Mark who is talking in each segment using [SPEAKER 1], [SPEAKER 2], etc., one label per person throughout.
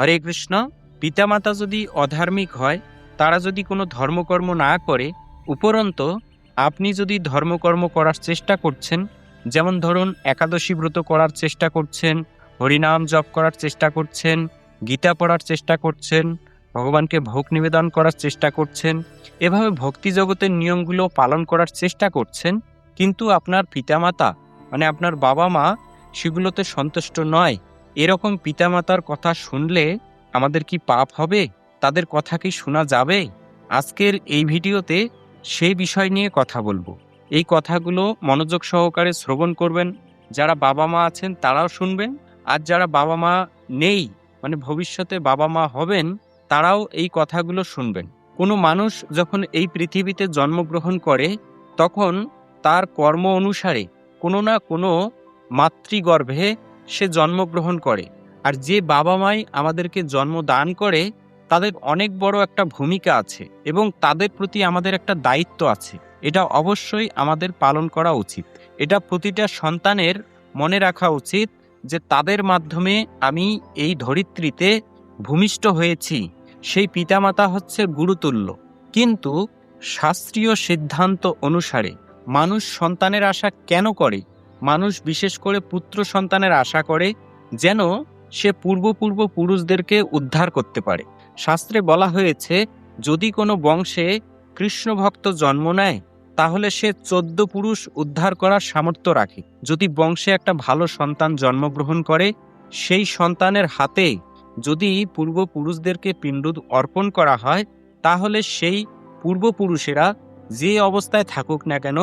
[SPEAKER 1] হরে কৃষ্ণ, পিতামাতা যদি অধার্মিক হয়, তারা যদি কোনো ধর্মকর্ম না করে, উপরন্ত আপনি যদি ধর্মকর্ম করার চেষ্টা করছেন, যেমন ধরুন একাদশী ব্রত করার চেষ্টা করছেন, হরিনাম জপ করার চেষ্টা করছেন, গীতা পড়ার চেষ্টা করছেন, ভগবানকে ভোগ নিবেদন করার চেষ্টা করছেন, এভাবে ভক্তি জগতের নিয়মগুলো পালন করার চেষ্টা করছেন, কিন্তু আপনার পিতামাতা মানে আপনার বাবা মা, সেগুলোতে সন্তুষ্ট নয়। এরকম পিতামাতার কথা শুনলে আমাদের কি পাপ হবে? তাদের কথা কি শোনা যাবে? আজকের এই ভিডিওতে সেই বিষয় নিয়ে কথা বলব। এই কথাগুলো মনোযোগ সহকারে শ্রবণ করবেন। যারা বাবা মা আছেন তারাও শুনবেন। আর যারা বাবা মা নেই মানে ভবিষ্যতে বাবা মা হবেন, তারাও এই কথাগুলো শুনবেন। কোনো মানুষ যখন এই পৃথিবীতে জন্মগ্রহণ করে, তখন তার কর্ম অনুসারে কোনো না কোনো মাতৃগর্ভে সে জন্মগ্রহণ করে। আর যে বাবা মাই আমাদেরকে জন্ম দান করে, তাদের অনেক বড় একটা ভূমিকা আছে এবং তাদের প্রতি আমাদের একটা দায়িত্ব আছে। এটা অবশ্যই আমাদের পালন করা উচিত। এটা প্রতিটা সন্তানের মনে রাখা উচিত যে তাদের মাধ্যমে আমি এই ধরিত্রীতে ভূমিষ্ঠ হয়েছি। সেই পিতামাতা হচ্ছে গুরুতুল্য। কিন্তু শাস্ত্রীয় সিদ্ধান্ত অনুসারে মানুষ সন্তানের আশা কেন করে? মানুষ বিশেষ করে পুত্র সন্তানের আশা করে যেন সে পূর্বপূর্ব পুরুষদেরকে উদ্ধার করতে পারে। শাস্ত্রে বলা হয়েছে, যদি কোনো বংশে কৃষ্ণ ভক্ত জন্ম নেয়, তাহলে সে চোদ্দ পুরুষ উদ্ধার করার সামর্থ্য রাখে। যদি বংশে একটা ভালো সন্তান জন্মগ্রহণ করে, সেই সন্তানের হাতে যদি পূর্বপুরুষদেরকে পিণ্ড অর্পণ করা হয়, তাহলে সেই পূর্বপুরুষেরা যে অবস্থায় থাকুক না কেন,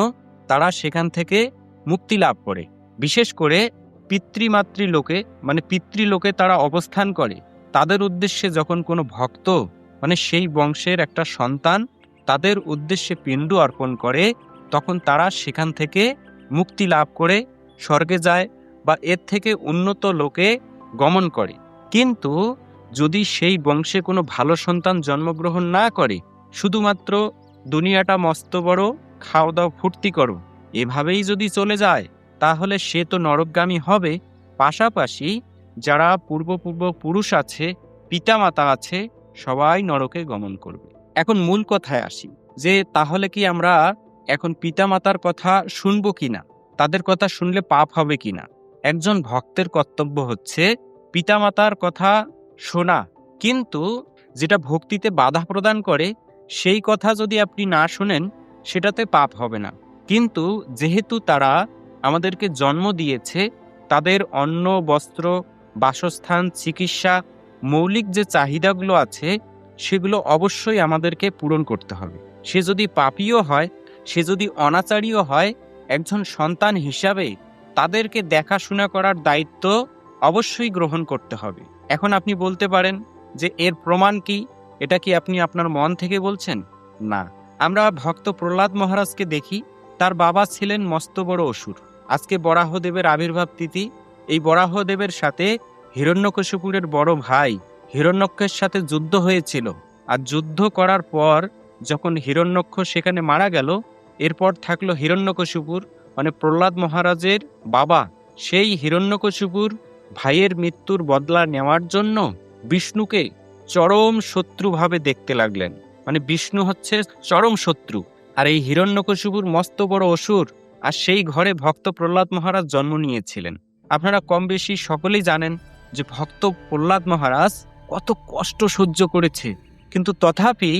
[SPEAKER 1] তারা সেখান থেকে মুক্তি লাভ করে। বিশেষ করে পিতৃমাতৃ লোকে মানে পিতৃলোকে তারা অবস্থান করে। তাদের উদ্দেশ্যে যখন কোনো ভক্ত মানে সেই বংশের একটা সন্তান, তাদের উদ্দেশ্যে পিণ্ড অর্পণ করে, তখন তারা সেখান থেকে মুক্তি লাভ করে, স্বর্গে যায় বা এর থেকে উন্নত লোকে গমন করে। কিন্তু যদি সেই বংশে কোনো ভালো সন্তান জন্মগ্রহণ না করে, শুধুমাত্র দুনিয়াটা মস্ত বড় খাওয়া দাওয়া ফুর্তি করো এভাবেই যদি চলে যায়, তাহলে সে তো নরকগামী হবে। পাশাপাশি যারা পূর্বপূর্ব পুরুষ আছে, পিতামাতা আছে, সবাই নরকে গমন করবে। এখন মূল কথায় আসি, যে তাহলে কি আমরা এখন পিতামাতার কথা শুনব কিনা? তাদের কথা শুনলে পাপ হবে কিনা? একজন ভক্তের কর্তব্য হচ্ছে পিতামাতার কথা শোনা। কিন্তু যেটা ভক্তিতে বাধা প্রদান করে, সেই কথা যদি আপনি না শোনেন, সেটাতে পাপ হবে না। কিন্তু যেহেতু তারা আমাদেরকে জন্ম দিয়েছে, তাদের অন্ন, বস্ত্র, বাসস্থান, চিকিৎসা, মৌলিক যে চাহিদাগুলো আছে, সেগুলো অবশ্যই আমাদেরকে পূরণ করতে হবে। সে যদি পাপীও হয়, সে যদি অনাচারীও হয়, একজন সন্তান হিসাবে তাদেরকে দেখাশোনা করার দায়িত্ব অবশ্যই গ্রহণ করতে হবে। এখন আপনি বলতে পারেন যে এর প্রমাণ কি? এটা কি আপনি আপনার মন থেকে বলছেন? না। আমরা ভক্ত প্রহ্লাদ মহারাজকে দেখি তার বাবা ছিলেন মস্ত বড় অসুর। আজকে বরাহদেবের আবির্ভাব তিথি। এই বরাহদেবের সাথে হিরণ্যকশিপুরের বড় ভাই হিরণ্যক্ষের সাথে যুদ্ধ হয়েছিল। আর যুদ্ধ করার পর যখন হিরণ্যক্ষ সেখানে মারা গেল, এরপর থাকল হিরণ্যকশিপুর মানে প্রহ্লাদ মহারাজের বাবা। সেই হিরণ্যকশিপুর ভাইয়ের মৃত্যুর বদলা নেওয়ার জন্য বিষ্ণুকে চরম শত্রুভাবে দেখতে লাগলেন। মানে বিষ্ণু হচ্ছে চরম শত্রু। আর এই হিরণ্যকশিপুর মস্ত বড় অসুর আর সেই ঘরে ভক্ত প্রহ্লাদ মহারাজ জন্ম নিয়েছিলেন। আপনারা কম বেশি সকলেই জানেন যে ভক্ত প্রহ্লাদ মহারাজ কত কষ্ট সহ্য করেছে। কিন্তু তথাপি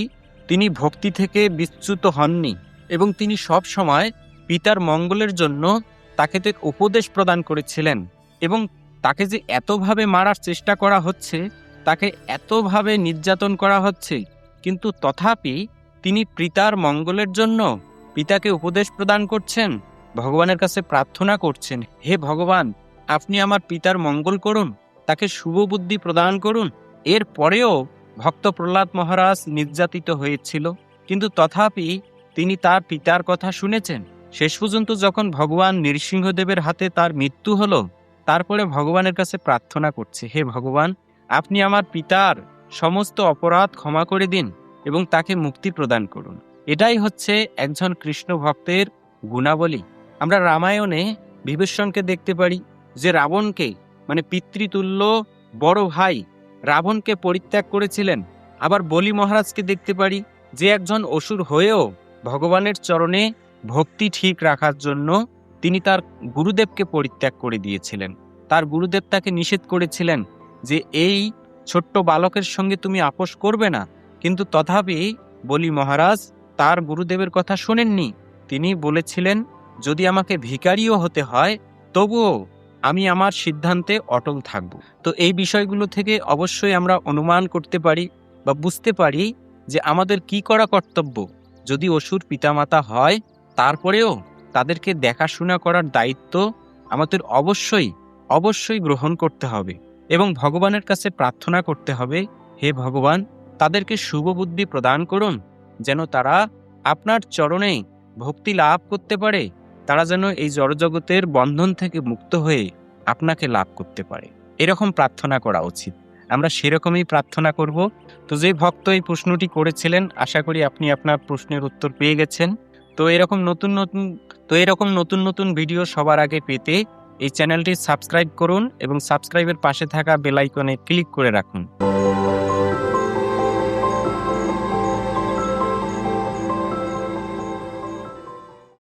[SPEAKER 1] তিনি ভক্তি থেকে বিচ্যুত হননি এবং তিনি সব সময় পিতার মঙ্গলের জন্য তাকে তো উপদেশ প্রদান করেছিলেন এবং তাকে যে এতভাবে মারার চেষ্টা করা হচ্ছে, তাকে এতভাবে নির্যাতন করা হচ্ছে, কিন্তু তথাপি তিনি পিতার মঙ্গলের জন্য পিতাকে উপদেশ প্রদান করছেন, ভগবানের কাছে প্রার্থনা করছেন, হে ভগবান, আপনি আমার পিতার মঙ্গল করুন, তাকে শুভ বুদ্ধি প্রদান করুন। এর পরেও ভক্ত প্রহ্লাদ মহারাজ নির্যাতিত হয়েছিল, কিন্তু তথাপি তিনি তার পিতার কথা শুনেছেন। শেষ পর্যন্ত যখন ভগবান নৃসিংহদেবের হাতে তার মৃত্যু হলো, তারপরে ভগবানের কাছে প্রার্থনা করছে, হে ভগবান, আপনি আমার পিতার সমস্ত অপরাধ ক্ষমা করে দিন এবং তাকে মুক্তি প্রদান করুন। এটাই হচ্ছে একজন কৃষ্ণ ভক্তের গুণাবলী। আমরা রামায়ণে বিভীষণকে দেখতে পারি যে রাবণকে মানে পিতৃতুল্য বড় ভাই রাবণকে পরিত্যাগ করেছিলেন। আবার বলি মহারাজকে দেখতে পারি যে একজন অসুর হয়েও ভগবানের চরণে ভক্তি ঠিক রাখার জন্য তিনি তার গুরুদেবকে পরিত্যাগ করে দিয়েছিলেন। তার গুরুদেব তাকে নিষেধ করেছিলেন যে, এই ছোট্ট বালকের সঙ্গে তুমি আপোষ করবে না কিন্তু তথাপি বলি, মহারাজ, তার গুরুদেবের কথা শোনেননি। তিনি বলেছিলেন, যদি আমাকে ভিকারিও হতে হয়, তবুও আমি আমার সিদ্ধান্তে অটল থাকব। তো এই বিষয়গুলো থেকে অবশ্যই আমরা অনুমান করতে পারি বা বুঝতে পারি যে আমাদের কি করা কর্তব্য। যদি অসুর পিতামাতা হয়, তারপরেও তাদেরকে দেখাশোনা করার দায়িত্ব আমাদের অবশ্যই অবশ্যই গ্রহণ করতে হবে এবং ভগবানের কাছে প্রার্থনা করতে হবে, হে ভগবান তাদেরকে শুভ বুদ্ধি প্রদান করুন, যেন তারা আপনার চরণে ভক্তি লাভ করতে পারে। তারা যেন এই জড়জগতের বন্ধন থেকে মুক্ত হয়ে আপনাকে লাভ করতে পারে। এরকম প্রার্থনা করা উচিত। আমরা সেরকমই প্রার্থনা করব। তো যে ভক্ত এই প্রশ্নটি করেছিলেন, আশা করি আপনি আপনার প্রশ্নের উত্তর পেয়ে গেছেন। তো এরকম নতুন নতুন, তো এরকম নতুন নতুন ভিডিও সবার আগে পেতে এই চ্যানেলটি সাবস্ক্রাইব করুন এবং সাবস্ক্রাইবের পাশে থাকা বেল আইকনে ক্লিক করে রাখুন।